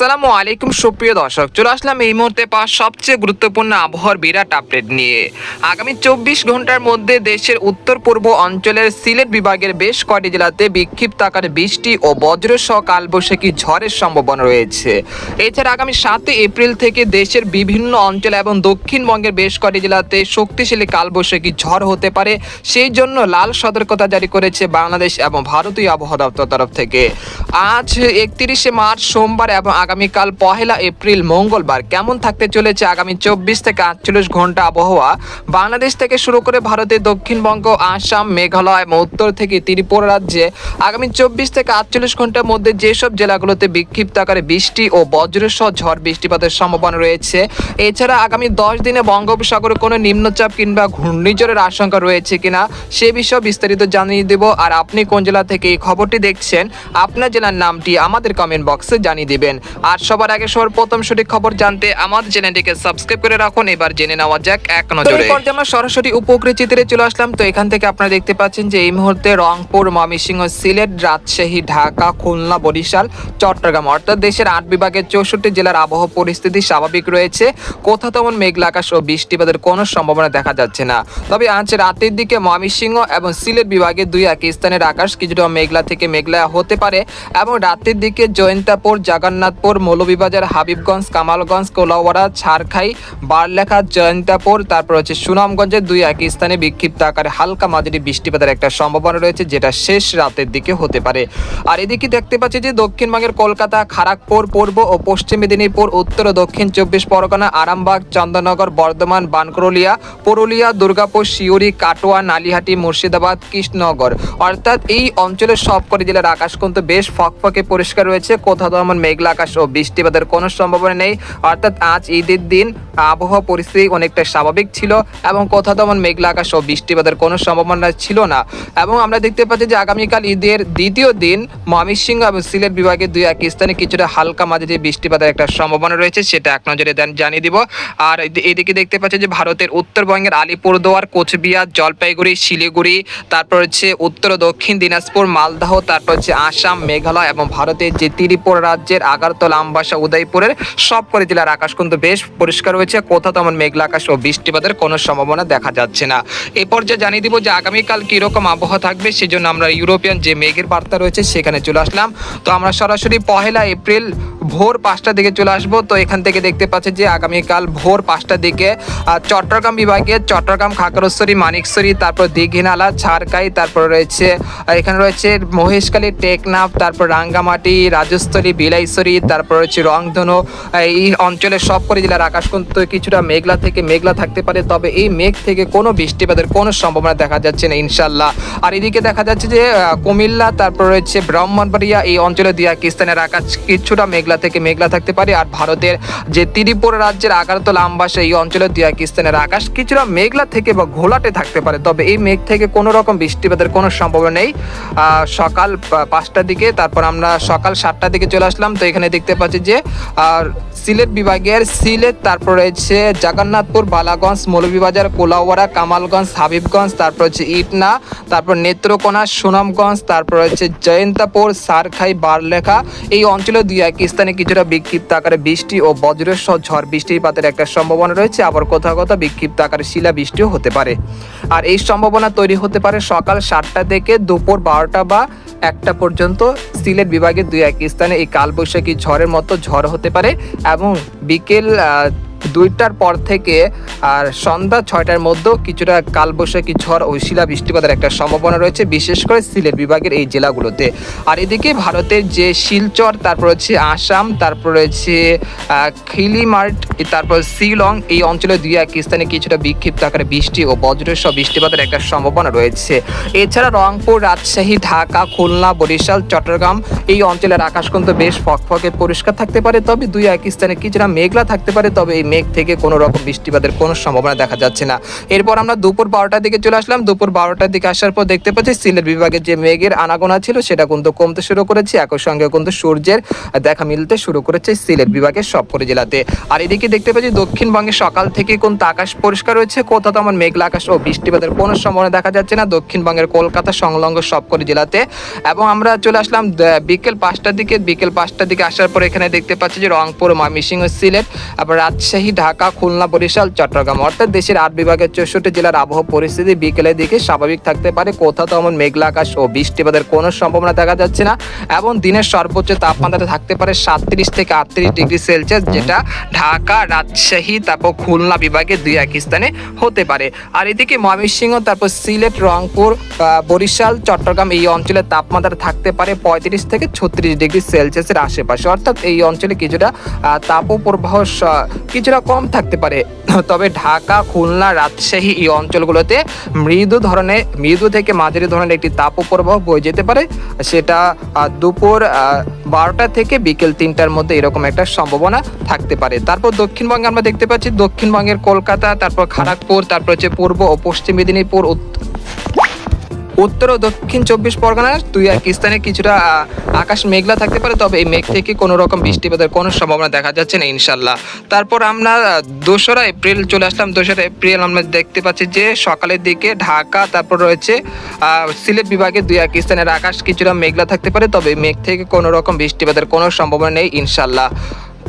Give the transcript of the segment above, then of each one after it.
আসসালামু আলাইকুম, সুপ্রিয় দর্শক। চলে আসলাম এই মুহূর্তে পাওয়া সবচেয়ে গুরুত্বপূর্ণ আবহাওয়ার বিরাট আপডেট নিয়ে। আগামী চব্বিশ ঘণ্টার মধ্যে দেশের উত্তর পূর্ব অঞ্চলের সিলেট বিভাগের বেশ কয়টি জেলাতে বিক্ষিপ্ত আকারে বৃষ্টি ও বজ্র সহ কালবৈশাখী ঝড়ের সম্ভাবনা রয়েছে। এছাড়া আগামী সাতই এপ্রিল থেকে দেশের বিভিন্ন অঞ্চল এবং দক্ষিণবঙ্গের বেশ কয়টি জেলাতে শক্তিশালী কালবৈশাখী ঝড় হতে পারে, সেই জন্য লাল সতর্কতা জারি করেছে বাংলাদেশ এবং ভারতীয় আবহাওয়া দপ্তর তরফ থেকে। আজ একত্রিশে মার্চ সোমবার এবং আগামীকাল পহেলা এপ্রিল, মঙ্গলবার কেমন থাকতে চলেছে আগামী চব্বিশ থেকে আটচল্লিশ ঘণ্টা আবহাওয়া? বাংলাদেশ থেকে শুরু করে ভারতের দক্ষিণবঙ্গ, আসাম, মেঘালয়, এবং উত্তর থেকে ত্রিপুরা রাজ্যে আগামী চব্বিশ থেকে আটচল্লিশ ঘণ্টার মধ্যে যেসব জেলাগুলোতে বিক্ষিপ্ত আকারে বৃষ্টি ও বজ্রসহ ঝড় বৃষ্টিপাতের সম্ভাবনা রয়েছে, এছাড়া আগামী দশ দিনে বঙ্গোপসাগরে কোনো নিম্নচাপ কিংবা ঘূর্ণিঝড়ের আশঙ্কা রয়েছে কিনা, সে বিষয়ে বিস্তারিত জানিয়ে দেব। আর আপনি কোন জেলা থেকে এই খবরটি দেখছেন, আপনার জেলার নামটি আমাদের কমেন্ট বক্সে জানিয়ে দিবেন। আর সবার আগে সবার প্রথম সঠিক খবর জানতে আমাদের চ্যানেলটিকে সাবস্ক্রাইব করে রাখুন। এবার জেনে নেওয়া যাক এক নজরে। পর্যায়ে আমরা সরাসরি উপকৃত চিত্রে চলে আসলাম তো এখান থেকে আপনারা দেখতে পাচ্ছেন যে এই মুহূর্তে রংপুর ময়মনসিংহ সিলেট রাজশাহী ঢাকা খুলনা বরিশাল চট্টগ্রাম অর্থাৎ দেশের আট বিভাগের চৌষট্টি জেলার আবহাওয়া পরিস্থিতি স্বাভাবিক রয়েছে। কোথাও তেমন মেঘলা আকাশ ও বৃষ্টিপাতের কোনো সম্ভাবনা দেখা যাচ্ছে না। তবে আজ রাতের দিকে ময়মনসিংহ এবং সিলেট বিভাগে দুই এক স্থানের আকাশ কিছুটা মেঘলা থেকে মেঘলা হতে পারে এবং রাতের দিকে জয়ন্তাপুর জগন্নাথপুর মৌলভীবাজার, হাবিবগঞ্জ, কামালগঞ্জ, কোলাওয়াড়া, ছারখাই, বারলেখা, জয়ন্তাপুর, তারপর হচ্ছে সুনামগঞ্জের দুই এক স্থানে বিক্ষিপ্ত আকারে হালকা মাঝারি বৃষ্টিপাতের একটা সম্ভাবনা রয়েছে, যেটা শেষ রাতের দিকে হতে পারে। আর এদিকে দেখতে পাচ্ছি যে দক্ষিণবঙ্গের কলকাতা খড়গপুর পূর্ব ও পশ্চিম মেদিনীপুর, উত্তর ও দক্ষিণ চব্বিশ পরগনা, আরামবাগ, চন্দননগর, বর্ধমান বানকরলিয়া পুরুলিয়া, দুর্গাপুর শিউরি কাটোয়া, নালিহাটি, মুর্শিদাবাদ, কৃষ্ণনগর। অর্থাৎ এই অঞ্চলের সবকটি জেলার আকাশ কিন্তু বেশ ফকফকে পরিষ্কার রয়েছে। কোথাও তেমন মেঘলা আকাশ ও বৃষ্টিপাতের কোনো সম্ভাবনা নেই। অর্থাৎ আজ ঈদের দিন আবহাওয়া পরিস্থিতি অনেকটা স্বাভাবিক ছিল এবং কোথাও তেমন মেঘলা আকাশ ও বৃষ্টিপাতের কোনো সম্ভাবনা ছিল না। এবং আমরা দেখতে পাচ্ছি যে আগামীকাল ঈদের দ্বিতীয় দিন ময়মনসিংহ এবং সিলেট বিভাগের দুই এক স্থানে কিছুটা হালকা মাঝারি বৃষ্টিপাতের একটা সম্ভাবনা রয়েছে, সেটা এক নজরে জানিয়ে দিব। আর এদিকে দেখতে পাচ্ছি যে ভারতের উত্তরবঙ্গের আলিপুরদুয়ার, কোচবিহার, জলপাইগুড়ি, শিলিগুড়ি, তারপর হচ্ছে উত্তর ও দক্ষিণ দিনাজপুর, মালদহ, তারপর হচ্ছে আসাম, মেঘালয় এবং ভারতের যে ত্রিপুরা রাজ্যের আগারতলা আমবাসা উদয়পুরের সব করে জেলার আকাশ কিন্তু বেশ পরিষ্কার রয়েছে। কোথাও তেমন মেঘলা আকাশ ও বৃষ্টিপাতের কোনো সম্ভাবনা দেখা যাচ্ছে না। এ পর্যায়ে জানিয়ে দিব যে আগামীকাল কীরকম আবহাওয়া থাকবে, সেজন্য আমরা ইউরোপিয়ান যে মেঘের বার্তা রয়েছে সেখানে চলে আসলাম। তো আমরা সরাসরি পহেলা এপ্রিল ভোর পাঁচটার দিকে চলে আসব। তো এখান থেকে দেখতে পাচ্ছি যে আগামীকাল ভোর পাঁচটার দিকে চট্টগ্রাম বিভাগে চট্টগ্রাম খাগড়শ্বরী মানিকশ্বরী তারপর দীঘিনালা ছাড়কাই তারপর রয়েছে এখানে রয়েছে মহেশখালী, টেকনাফ, তারপর রাঙ্গামাটি, রাজস্থলী বিলাইশ্বরী তারপর রয়েছে রংধনু এই অঞ্চলের সবকটি জেলার আকাশ কিন্তু কিছুটা মেঘলা থেকে মেঘলা থাকতে পারে, তবে এই মেঘ থেকে কোনো বৃষ্টিপাতের কোনো সম্ভাবনা দেখা যাচ্ছে না ইনশাল্লাহ আর এদিকে দেখা যাচ্ছে যে কুমিল্লা, তারপর রয়েছে ব্রাহ্মণবাড়িয়া, এই অঞ্চলে দিয়া, কিস্তানের আকাশ কিছুটা মেঘলা থেকে মেঘলা থাকতে পারে। আর ভারতের যে ত্রিপুরা রাজ্যের আগারতলা, আমবাসা, এই অঞ্চলে দিয়া কিস্তানের আকাশ কিছুটা মেঘলা থেকে বা ঘোলাটে থাকতে পারে। তবে এই মেঘ থেকে কোনো রকম বৃষ্টিপাতের কোনো সম্ভাবনা নেই। সকাল পাঁচটার দিকে, তারপর আমরা সকাল সাতটার দিকে চলে আসলাম। তো এখানে দেখতে পাচ্ছি যে, আর সিলেট বিভাগের সিলেট, তারপর রয়েছে জগন্নাথপুর, বালাগঞ্জ, মৌলভীবাজার, কোলাওয়াড়া, কামালগঞ্জ, হাবিবগঞ্জ, তারপর হচ্ছে ইটনা, তারপর নেত্রকোনা, সুনামগঞ্জ, তারপর হচ্ছে জয়ন্তাপুর, সারখাই, বারলেখা। এই অঞ্চলে দুই এক স্থানে কিছুটা বিক্ষিপ্ত আকারে বৃষ্টি ও বজ্রের সহ ঝড় বৃষ্টিপাতের একটা সম্ভাবনা রয়েছে। আবার কোথাও কোথাও বিক্ষিপ্ত আকারে শিলা বৃষ্টিও হতে পারে। আর এই সম্ভাবনা তৈরি হতে পারে সকাল সাতটা থেকে দুপুর বারোটা বা একটা পর্যন্ত। সিলেট বিভাগের দুই এক স্থানে এই কালবৈশাখী ঝড়ের মতো ঝড় হতে পারে এবং বিকেল দুইটার পর থেকে আর সন্ধ্যা ছয়টার মধ্যেও কিছুটা কালবৈশাখী ঝড় ও শিলা বৃষ্টিপাতের একটা সম্ভাবনা রয়েছে, বিশেষ করে সিলেট বিভাগের এই জেলাগুলোতে। আর এদিকে ভারতের যে শিলচর, তারপর হচ্ছে আসাম, তারপর রয়েছে খিলিমার্ট, তারপর শিলং, এই অঞ্চলে দুই এক স্থানে কিছুটা বিক্ষিপ্ত আকারে বৃষ্টি ও বজ্রসহ বৃষ্টিপাতের একটা সম্ভাবনা রয়েছে। এছাড়া রংপুর, রাজশাহী, ঢাকা, খুলনা, বরিশাল, চট্টগ্রাম, এই অঞ্চলের আকাশ কিন্তু বেশ ফকফকে পরিষ্কার থাকতে পারে, তবে দুই এক স্থানে কিছুটা মেঘলা থাকতে পারে, তবে এই মেঘ থেকে কোনো রকম বৃষ্টিপাতের কোনো সম্ভাবনা দেখা যাচ্ছে না। এরপর আমরা দুপুর বারোটার দিকে চলে আসলাম। দুপুর বারোটার দিকে আসার পর দেখতে পাচ্ছি সিলেট বিভাগের যে মেঘের আনাগোনা ছিল, সেটা কিন্তু কমতে শুরু করেছে। একই সঙ্গে কিন্তু সূর্যের দেখা মিলতে শুরু করেছে সিলেট বিভাগের সবকটি জেলাতে। আর এদিকে দেখতে পাচ্ছি দক্ষিণবঙ্গে সকাল থেকে কিন্তু আকাশ পরিষ্কার রয়েছে। কোথাও তেমন মেঘলা আকাশ ও বৃষ্টিপাতের কোনো সম্ভাবনা দেখা যাচ্ছে না। দক্ষিণবঙ্গের কলকাতা সংলগ্ন সবকটি জেলাতে। এবং আমরা চলে আসলাম বিকেল পাঁচটার দিকে। বিকেল পাঁচটার দিকে আসার পর এখানে দেখতে পাচ্ছি যে রংপুর, ময়মনসিংহ, সিলেট আবার রাজশাহী ঢাকা, খুলনা, বরিশাল, চট্টগ্রাম অর্থাৎ দেশের আট বিভাগের চৌষট্টি জেলার আবহাওয়া পরিস্থিতি বিকেলের দিকে স্বাভাবিক থাকতে পারে। কোথাও তেমন মেঘলা আকাশ ও বৃষ্টিপাতের কোনো সম্ভাবনা দেখা যাচ্ছে না এবং দিনের সর্বোচ্চ তাপমাত্রা থাকতে পারে সাতত্রিশ থেকে আটত্রিশ ডিগ্রি সেলসিয়াস, যেটা ঢাকা, রাজশাহী, তারপর খুলনা বিভাগে দুই এক স্থানে হতে পারে। আর এদিকে ময়মনসিংহ, তারপর সিলেট, রংপুর বরিশাল, চট্টগ্রাম এই অঞ্চলে তাপমাত্রা থাকতে পারে পঁয়ত্রিশ থেকে ছত্রিশ ডিগ্রি সেলসিয়াসের আশেপাশে। অর্থাৎ এই অঞ্চলে কিছুটা তাপপ্রবাহ স- কিছুটা কম থাকতে পারে। তবে ঢাকা, খুলনা, রাজশাহী এই অঞ্চলগুলোতে মৃদু ধরনের, মৃদু থেকে মাঝারি ধরনের একটি তাপপ্রবাহ বয়ে যেতে পারে। সেটা দুপুর বারোটা থেকে বিকেল তিনটার মধ্যে এরকম একটা সম্ভাবনা থাকতে পারে। তারপর দক্ষিণবঙ্গে আমরা দেখতে পাচ্ছি, দক্ষিণবঙ্গের কলকাতা, তারপর খড়গপুর তারপর হচ্ছে পূর্ব ও পশ্চিম মেদিনীপুর উত্তর ও দক্ষিণ চব্বিশ পরগনার দুই এক স্থানে কিছুটা আকাশ মেঘলা থাকতে পারে, তবে এই মেঘ থেকে কোনো রকম বৃষ্টিপাতের কোনো সম্ভাবনা দেখা যাচ্ছে না ইনশাল্লাহ তারপর আমরা দোসরা এপ্রিল চলে আসলাম। দোসরা এপ্রিল আমরা দেখতে পাচ্ছি যে সকালের দিকে ঢাকা, তারপর রয়েছে সিলেট বিভাগে দুই এক স্থানের আকাশ কিছুটা মেঘলা থাকতে পারে, তবে মেঘ থেকে কোনো রকম বৃষ্টিপাতের কোনো সম্ভাবনা নেই ইনশাল্লাহ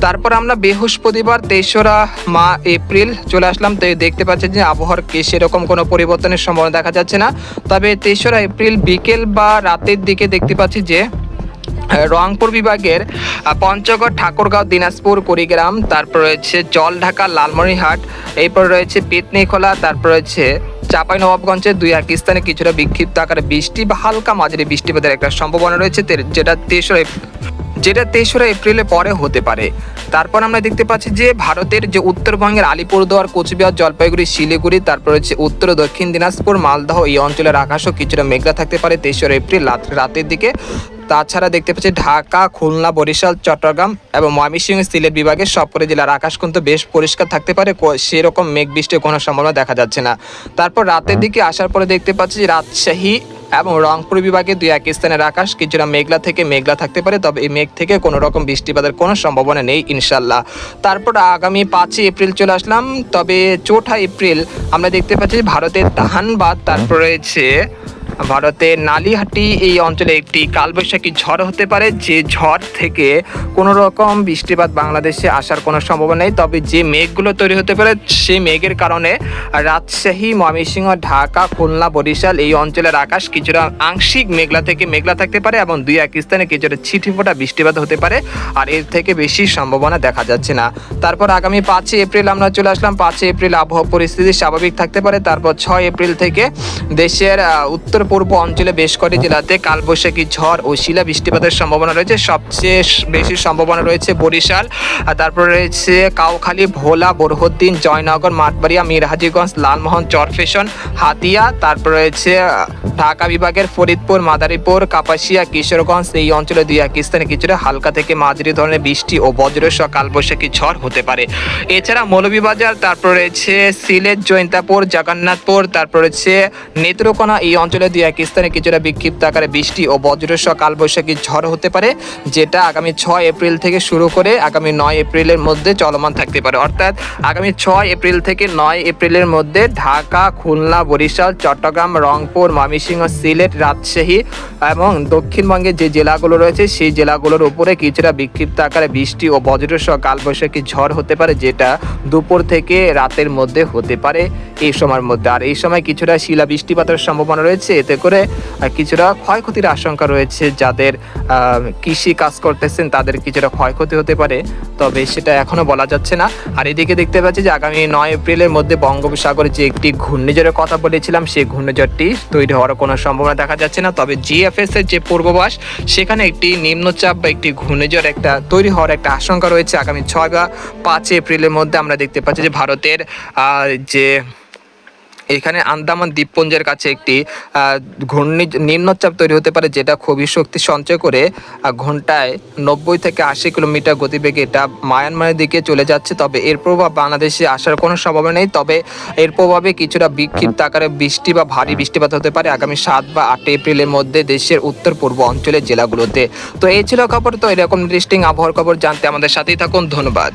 তারপর আমরা বৃহস্পতিবার তেসরা মা এপ্রিল চলে আসলাম। তো দেখতে পাচ্ছি যে আবহাওয়ার কে সেরকম কোনো পরিবর্তনের সম্ভাবনা দেখা যাচ্ছে না। তবে তেসরা এপ্রিল বিকেল বা রাতের দিকে দেখতে পাচ্ছি যে রংপুর বিভাগের পঞ্চগড়, ঠাকুরগাঁও, দিনাজপুর, কুড়িগ্রাম, তারপর রয়েছে জলঢাকা, লালমনিরহাট, এরপর রয়েছে পেতনিখোলা, তারপর রয়েছে চাপাই নবাবগঞ্জের দুই এক স্থানে কিছুটা বিক্ষিপ্ত আকারে বৃষ্টি বা হালকা মাঝারি বৃষ্টিপাতের একটা সম্ভাবনা রয়েছে। যেটা তেসরা যেটা তেসরা এপ্রিলে পরে হতে পারে। তারপর আমরা দেখতে পাচ্ছি যে ভারতের যে উত্তরবঙ্গের আলিপুরদুয়ার, কোচবিহার, জলপাইগুড়ি, শিলিগুড়ি, তারপর হচ্ছে উত্তর দক্ষিণ দিনাজপুর, মালদহ এই অঞ্চলের আকাশও কিছুটা মেঘলা থাকতে পারে তেসরা এপ্রিল রাতের দিকে। তাছাড়া দেখতে পাচ্ছি ঢাকা, খুলনা, বরিশাল, চট্টগ্রাম এবং ময়মনসিংহ সিলেট বিভাগের সবকটি জেলার আকাশ কিন্তু বেশ পরিষ্কার থাকতে পারে। সেরকম মেঘ বৃষ্টির কোনো সম্ভাবনা দেখা যাচ্ছে না। তারপর রাতের দিকে আসার পরে দেখতে পাচ্ছি রাজশাহী এবং রংপুর বিভাগে দুই এক স্থানের আকাশ কিছুটা মেঘলা থেকে মেঘলা থাকতে পারে, তবে এই মেঘ থেকে কোনো রকম বৃষ্টিপাতের কোনো সম্ভাবনা নেই ইনশাল্লাহ তারপর আগামী পাঁচই এপ্রিল চলে আসলাম, তবে চৌঠা এপ্রিল আমরা দেখতে পাচ্ছি ভারতের তাহানবাদ, তারপর রয়েছে ভারতের নালিহাটি এই অঞ্চলে একটি কালবৈশাখী ঝড় হতে পারে। যে ঝড় থেকে কোনো রকম বৃষ্টিপাত বাংলাদেশে আসার কোনো সম্ভাবনা নেই। তবে যে মেঘগুলো তৈরি হতে পারে সেই মেঘের কারণে রাজশাহী ময়মনসিংহ ঢাকা খুলনা বরিশাল এই অঞ্চলের আকাশ কিছুটা আংশিক মেঘলা থেকে মেঘলা থাকতে পারে এবং দুই এক স্থানে কিছুটা ছিটিফোঁটা বৃষ্টিপাত হতে পারে আর এর থেকে বেশি সম্ভাবনা দেখা যাচ্ছে না। তারপর আগামী পাঁচই এপ্রিল আমরা চলে আসলাম। পাঁচই এপ্রিল আবহাওয়া পরিস্থিতি স্বাভাবিক থাকতে পারে। তারপর ছয় এপ্রিল থেকে দেশের আহ, উত্তর পূর্ব অঞ্চলে বেশ কটি জেলাতে কালবৈশাখী ঝড় ও শিলা বৃষ্টিপাতের সম্ভাবনা রয়েছে। সবচেয়ে বেশি সম্ভাবনা রয়েছে বরিশাল তারপর রয়েছে কাউখালী, ভোলা, বরহদ্দিন, জয়নগর, মাঠবাড়িয়া, মিরহাজিগঞ্জ, লালমোহন চরফেশন হাতিয়া, তারপর রয়েছে ঢাকা বিভাগের ফরিদপুর, মাদারীপুর, কাপাসিয়া, কিশোরগঞ্জ, এই অঞ্চলে দুই এক স্থানে কিছুটা হালকা থেকে মাঝারি ধরনের বৃষ্টি ও বজ্রসহ কালবৈশাখী ঝড় হতে পারে। এছাড়া মৌলভীবাজার, তারপর রয়েছে সিলেট, জৈন্তাপুর, জগন্নাথপুর, তারপর রয়েছে নেত্রকোনা, এই অঞ্চলে দুই এক স্থানে কিছুটা বিক্ষিপ্ত আকারে বৃষ্টি ও বজ্রসহ কালবৈশাখী ঝড় হতে পারে, যেটা আগামী ছয় এপ্রিল থেকে শুরু করে আগামী নয় এপ্রিলের মধ্যে চলমান থাকতে পারে। অর্থাৎ আগামী ছয় এপ্রিল থেকে নয় এপ্রিলের মধ্যে ঢাকা, খুলনা, বরিশাল, চট্টগ্রাম, রংপুর, ময়মনসিংহ, সিলেট, রাজশাহী এবং দক্ষিণবঙ্গের যে জেলাগুলো রয়েছে, সেই জেলাগুলোর উপরে কিছুটা বিক্ষিপ্ত আকারে বৃষ্টি ও বজ্রসহ কালবৈশাখী ঝড় হতে পারে, যেটা দুপুর থেকে রাতের মধ্যে হতে পারে এই সময়ের মধ্যে। আর এই সময় কিছুটা শিলা বৃষ্টিপাতের সম্ভাবনা রয়েছে এতে করে কিছুটা ক্ষয়ক্ষতির আশঙ্কা রয়েছে যাদের কৃষি কাজ করতেছেন তাদের কিছুটা ক্ষয়ক্ষতি হতে পারে, তবে সেটা এখনও বলা যাচ্ছে না। আর এদিকে দেখতে পাচ্ছি যে আগামী নয় এপ্রিলের মধ্যে বঙ্গোপসাগরে যে একটি ঘূর্ণিঝড়ের কথা বলেছিলাম, সেই ঘূর্ণিঝড়টি তৈরি হওয়ার কোনো সম্ভাবনা দেখা যাচ্ছে না। তবে জিএফএস এর যে পূর্বাভাস, সেখানে একটি নিম্নচাপ বা একটি ঘূর্ণিঝড় একটা তৈরি হওয়ার একটা আশঙ্কা রয়েছে। আগামী ছয় বা পাঁচ এপ্রিলের মধ্যে আমরা দেখতে পাচ্ছি যে ভারতের যে এখানে আন্দামান দ্বীপপুঞ্জের কাছে একটি ঘূর্ণি নিম্নচাপ তৈরি হতে পারে যেটা খুবই শক্তি সঞ্চয় করে ঘন্টায় নব্বই থেকে আশি কিলোমিটার গতিবেগে এটা মায়ানমারের দিকে চলে যাচ্ছে। তবে এর প্রভাব বাংলাদেশে আসার কোনো সম্ভাবনা নেই। তবে এর প্রভাবে কিছুটা বিক্ষিপ্ত আকারে বৃষ্টি বা ভারী বৃষ্টিপাত হতে পারে আগামী সাত বা আট এপ্রিলের মধ্যে দেশের উত্তর পূর্ব অঞ্চলের জেলাগুলোতে। তো এই ছিল খবর। তো এরকম ইন্টারেস্টিং আবহাওয়ার খবর জানতে আমাদের সাথেই থাকুন। ধন্যবাদ।